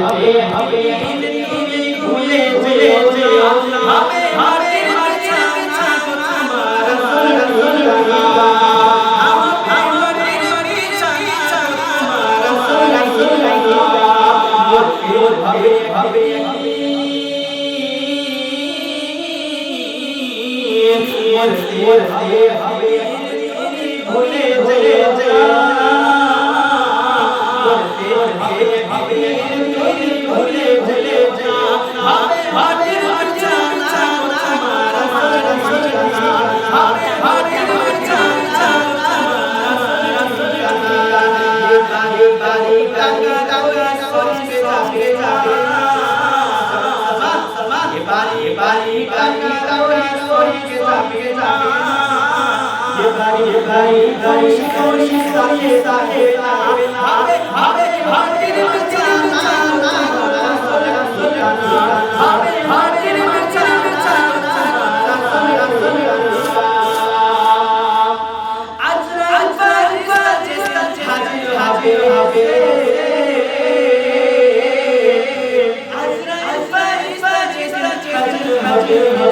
হবে হবে Hare Hare Hare Hare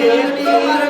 Yeah.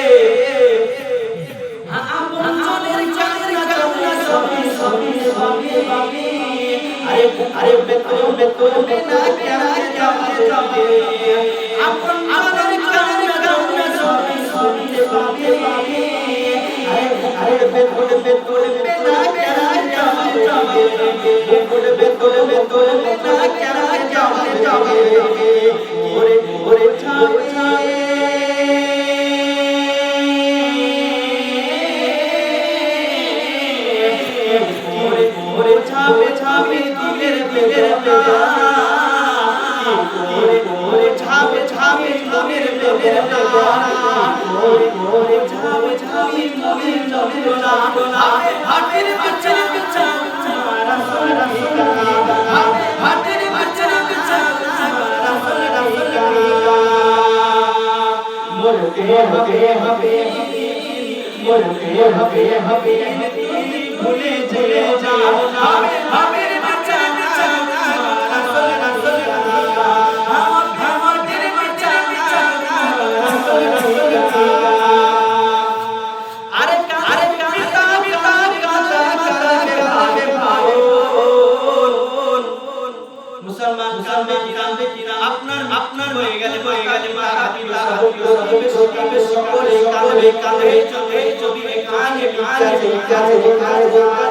আরে বেতো বেতো বিনা কেনা যাবে যাবে আপন আমাদের কানে কানে সবই সবই পাবে। পাবে আরে আরে বেতো বেতো বিনা কেনা যাবে যাবে বেতো বেতো বেতো বিনা কেনা যাবে যাবে ওরে ওরে ছাই ছাই। Amen. ঝাবে ঝাবে মনের মনের মোরে মোরে ঝাবে ঝাবে মনের মনের ডানা হাটের বাচ্চা বাচ্চা মারা সারা হাটের বাচ্চা বাচ্চা মারা সারা মোরে হবে হবে মোরে হবে হবে কান্দে কান্দে আপনার আপনার হয়ে গেলে হয়ে গেলে মা হাবিবা হাবিবা সকলে সকলে কান্দে কান্দে চলে চলে কানে কানে কানে কানে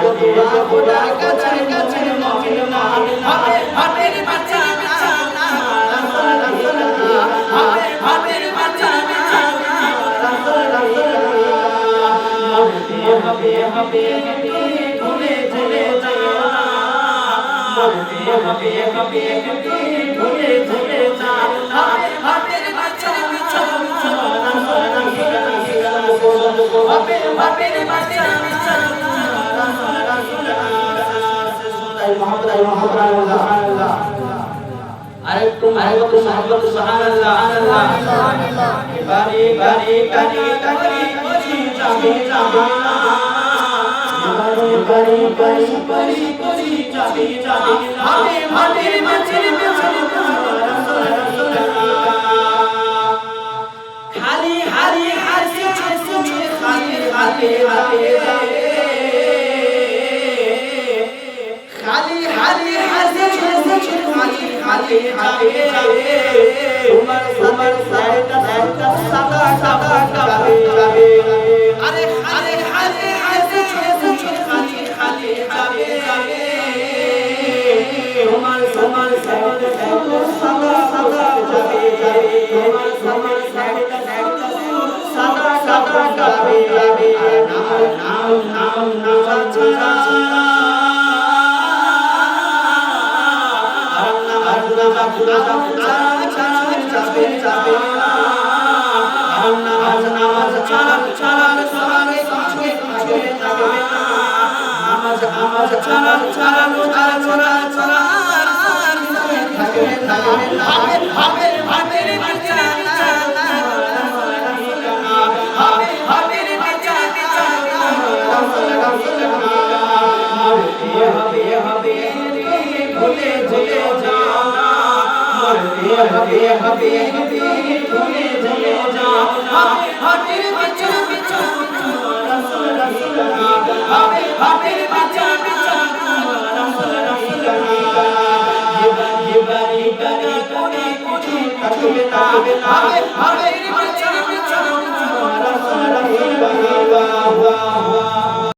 খোদা কাছে কাছে মদিনা হবে হাতের বাচ্চা হবে হবে ভুলে ভুলে যায় হবে হবে ভুলে ভুলে যায় হবে বাচ্চা হবে হবে বাচ্চা সুবহানাল্লাহ আরেকটু আরেকটু মহব্বত সুবহানাল্লাহ সুবহানাল্লাহ খালি হারি হাসি হাসি খালি খালি হারি হালে হালে হাসে হাসে হালে হালে হালে তোমার তোমার সাইটা সাইটা সাদা সাদা সাদা। हबे हबे हबे झूले झूले जा हबे हबे बच्चा बच्चा रसूल रसूल हबे हबे Hallelujah.